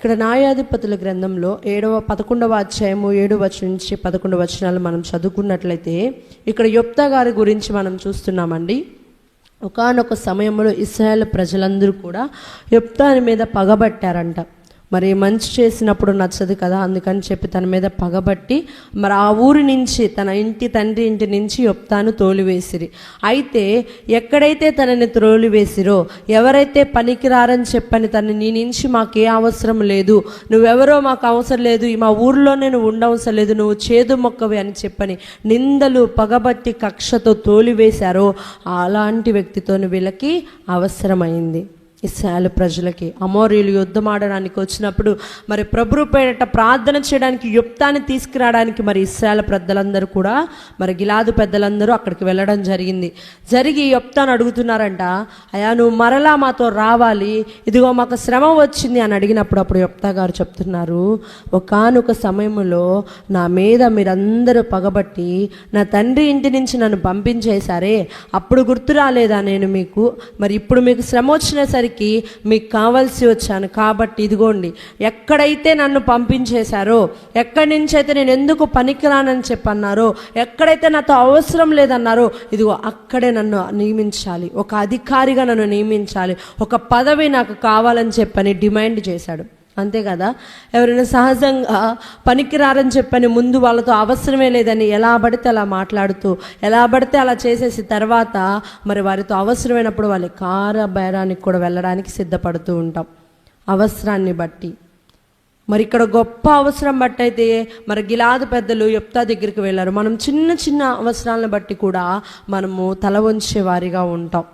ఇక్కడ న్యాయాధిపతుల గ్రంథంలో ఏడవ పదకొండవ అధ్యాయము ఏడు వచనం నుంచి పదకొండు వచనాలు మనం చదువుకున్నట్లయితే ఇక్కడ యొప్తా గారి గురించి మనం చూస్తున్నామండి. ఒకానొక సమయంలో ఇస్రాయేల్ ప్రజలందరూ కూడా యొప్తాని మీద పగబట్టారంట. మరి మంచి చేసినప్పుడు నచ్చదు కదా అందుకని చెప్పి తన మీద పగబట్టి మరి ఆ ఊరి నుంచి తన ఇంటి తండ్రి ఇంటి నుంచి యొప్తాను తోలివేసిరి. అయితే ఎక్కడైతే తనని తోలివేసిరో ఎవరైతే పనికిరారని చెప్పని తను నీ నుంచి మాకే అవసరం లేదు నువ్వెవరో మాకు అవసరం లేదు మా ఊర్లోనే నువ్వు ఉండవసరం లేదు నువ్వు చేదు మొక్కవి అని చెప్పని నిందలు పగబట్టి కక్షతో తోలివేశారో అలాంటి వ్యక్తితో వీళ్ళకి అవసరమైంది. ఇస్రాయల్ ప్రజలకి అమోరీలు యుద్ధం ఆడడానికి వచ్చినప్పుడు మరి ప్రభు పేరిట ప్రార్థన చేయడానికి యుక్తాన్ని తీసుకురావడానికి మరి ఇస్రాయల్ పెద్దలందరూ కూడా మరి గిలాదు పెద్దలందరూ అక్కడికి వెళ్ళడం జరిగింది. జరిగి యొప్తాను అడుగుతున్నారంట అయా నువ్వు మరలా మాతో రావాలి. ఇదిగో మాకు శ్రమ వచ్చింది అని అడిగినప్పుడు అప్పుడు యుప్తా గారు చెప్తున్నారు ఒకానొక సమయంలో నా మీద మీరందరూ పగబట్టి నా తండ్రి ఇంటి నుంచి నన్ను పంపించేశారే. అప్పుడు గుర్తు రాలేదా నేను మీకు? మరి ఇప్పుడు మీకు శ్రమ దగ్గరికి మీకు కావాల్సి వచ్చాను. కాబట్టి ఇదిగోండి ఎక్కడైతే నన్ను పంపించేశారో ఎక్కడి నుంచి అయితే నేను ఎందుకు పనికిరానని చెప్పన్నారో ఎక్కడైతే నాతో అవసరం లేదన్నారో ఇదిగో అక్కడే నన్ను నియమించాలి. ఒక అధికారిగా నన్ను నియమించాలి. ఒక పదవి నాకు కావాలని చెప్పని డిమాండ్ చేశాడు. అంతే కదా? ఎవరైనా సహజంగా పనికిరారని చెప్పని ముందు వాళ్ళతో అవసరమే లేదని ఎలా పడితే అలా మాట్లాడుతూ ఎలా పడితే అలా చేసేసి తర్వాత మరి వారితో అవసరమైనప్పుడు వాళ్ళ కార బేరానికి కూడా వెళ్ళడానికి సిద్ధపడుతూ ఉంటాం. అవసరాన్ని బట్టి. మరి ఇక్కడ గొప్ప అవసరం బట్టి అయితే మరి గిలాదు పెద్దలు ఎప్తా దగ్గరికి వెళ్ళారు. మనం చిన్న చిన్న అవసరాలను బట్టి కూడా మనము తల వంచే వారిగా ఉంటాం.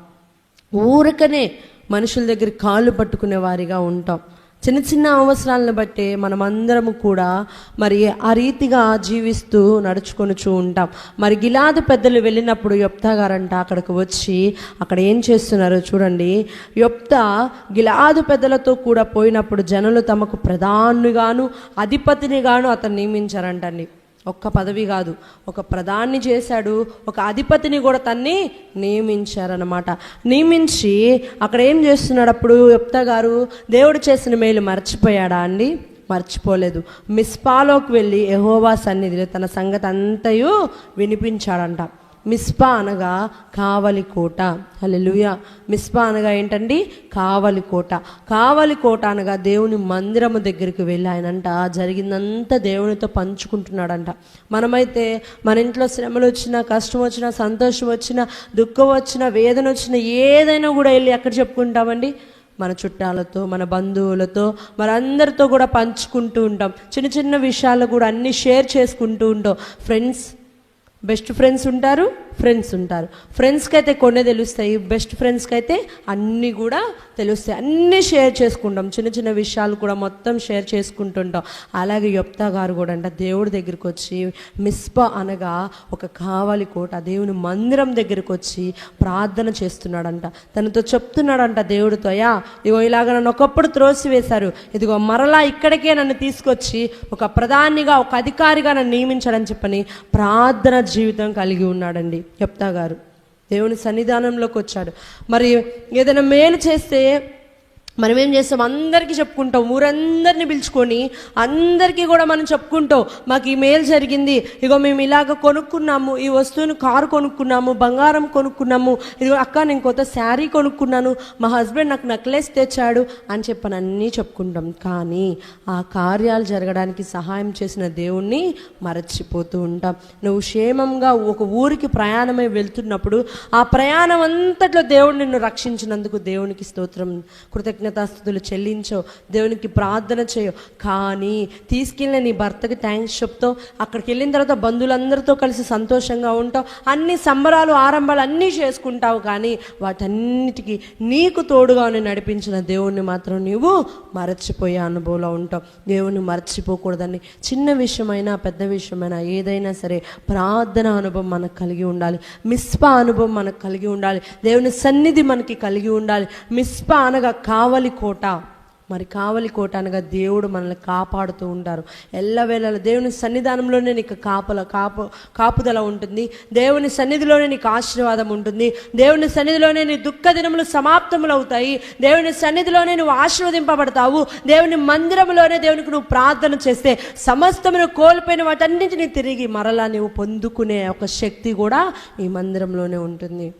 ఊరకనే మనుషుల దగ్గర కాళ్ళు పట్టుకునే వారిగా ఉంటాం. చిన్న చిన్న అవసరాలను బట్టే మనమందరము కూడా మరి ఆ రీతిగా జీవిస్తూ నడుచుకొనుచూ ఉంటాం. మరి గిలాదు పెద్దలు వెళ్ళినప్పుడు యొప్తా గారంట అక్కడికి వచ్చి అక్కడ ఏం చేస్తున్నారో చూడండి. యొప్తా గిలాదు పెద్దలతో కూడా పోయినప్పుడు జనులు తమకు ప్రధానుగాను అధిపతినిగాను అతను నియమించారంటండి. ఒక్క పదవి కాదు. ఒక ప్రధాన్ని చేశాడు ఒక అధిపతిని కూడా తన్ని నియమించారనమాట నియమించి అక్కడ ఏం చేస్తున్నాడు అప్పుడు చెప్తా గారు? దేవుడు చేసిన మేలు మర్చిపోయాడా అండి? మర్చిపోలేదు. మిస్పాలోకి వెళ్ళి ఎహోవా సన్నిధిలో తన సంగతి అంతయు వినిపించాడంట. మిస్పా అనగా కావలి కోట. హల్లెలూయా. మిస్పా అనగా ఏంటండి? కావలి కోట. కావలి కోట అనగా దేవుని మందిరము దగ్గరికి వెళ్ళి ఆయనంట జరిగిందంతా దేవునితో పంచుకుంటున్నాడంట. మనమైతే మన ఇంట్లో శ్రమలు వచ్చినా కష్టం వచ్చినా సంతోషం వచ్చినా దుఃఖం వచ్చినా వేదన వచ్చినా ఏదైనా కూడా వెళ్ళి ఎక్కడ చెప్పుకుంటామండి. మన చుట్టాలతో మన బంధువులతో మనందరితో కూడా పంచుకుంటూ ఉంటాం. చిన్న చిన్న విషయాలు కూడా అన్నీ షేర్ చేసుకుంటూ ఉంటాం. ఫ్రెండ్స్ బెస్ట్ ఫ్రెండ్స్ ఉంటారు. ఫ్రెండ్స్ ఉంటారు. ఫ్రెండ్స్కి అయితే కొన్ని తెలుస్తాయి బెస్ట్ ఫ్రెండ్స్కి అయితే అన్నీ కూడా తెలుస్తాయి. అన్నీ షేర్ చేసుకుంటాం. చిన్న చిన్న విషయాలు కూడా మొత్తం షేర్ చేసుకుంటుంటాం. అలాగే యొప్తా గారు కూడా అంట దేవుడి దగ్గరికి వచ్చి మిస్ప అనగా ఒక కావాలి కోట దేవుని మందిరం దగ్గరికి వచ్చి ప్రార్థన చేస్తున్నాడంట. తనతో చెప్తున్నాడంట దేవుడితో అయ్యా ఇగో ఇలాగ నన్ను ఒకప్పుడు త్రోసివేశారు. ఇదిగో మరలా ఇక్కడికే నన్ను తీసుకొచ్చి ఒక ప్రధానిగా ఒక అధికారిగా నన్ను నియమించాడని చెప్పని ప్రార్థన జీవితం కలిగి ఉన్నాడండి. యప్తా గారు. దేవుని సన్నిధానంలోకి వచ్చాడు మరి ఏదైనా మేలు చేస్తే మనం ఏం చేస్తాం? అందరికీ చెప్పుకుంటాం. ఊరందరినీ పిలుచుకొని అందరికీ కూడా మనం చెప్పుకుంటాం. మాకు ఈ మేలు జరిగింది. ఇగో మేము ఇలాగ కొనుక్కున్నాము. ఈ వస్తువును కారు కొనుక్కున్నాము. బంగారం కొనుక్కున్నాము. ఇదిగో అక్క నేను కొత్త శారీ కొనుక్కున్నాను. మా హస్బెండ్ నాకు నెక్లెస్ తెచ్చాడు అని చెప్పని అన్నీ చెప్పుకుంటాం. కానీ ఆ కార్యాలు జరగడానికి సహాయం చేసిన దేవుణ్ణి మరచిపోతూ ఉంటాం. నువ్వు క్షేమంగా ఒక ఊరికి ప్రయాణమై వెళ్తున్నప్పుడు ఆ ప్రయాణం అంతట్లో దేవుడు నిన్ను రక్షించినందుకు దేవునికి స్తోత్రం. కృతజ్ఞతాస్థుతులు చెల్లించో దేవునికి ప్రార్థన చేయో. కానీ తీసుకెళ్ళిన నీ భర్తకి థ్యాంక్స్ చెప్తావు అక్కడికి వెళ్ళిన తర్వాత బంధువులందరితో కలిసి సంతోషంగా ఉంటావు. అన్ని సంబరాలు ఆరంభాలు అన్నీ చేసుకుంటావు కానీ వాటన్నిటికీ నీకు తోడుగానే నడిపించిన దేవుణ్ణి మాత్రం నీవు మరచిపోయే అనుభవంలో ఉంటావు. దేవుణ్ణి మర్చిపోకూడదని చిన్న విషయమైనా పెద్ద విషయమైనా ఏదైనా సరే ప్రార్థన అనుభవం మనకు కలిగి ఉండాలి. మిస్పా అనుభవం మనకు కలిగి ఉండాలి. దేవుని సన్నిధి మనకి కలిగి ఉండాలి. మిస్పా అనగా కావాలి కోట. మరి కావలి కోట అనగా దేవుడు మనల్ని కాపాడుతూ ఉంటారు. ఎల్లవేళలా దేవుని సన్నిధానంలోనే నీకు కాపల కాపు కాపుదల ఉంటుంది. దేవుని సన్నిధిలోనే నీకు ఆశీర్వాదం ఉంటుంది. దేవుని సన్నిధిలోనే నీ దుఃఖ దినములు సమాప్తములు అవుతాయి దేవుని సన్నిధిలోనే నువ్వు ఆశీర్వదింపబడతావు. దేవుని మందిరంలోనే దేవునికి నువ్వు ప్రార్థన చేస్తే సమస్తమును కోల్పోయిన వాటన్నింటినీ తిరిగి మరలా నువ్వు పొందుకునే ఒక శక్తి కూడా ఈ మందిరంలోనే ఉంటుంది.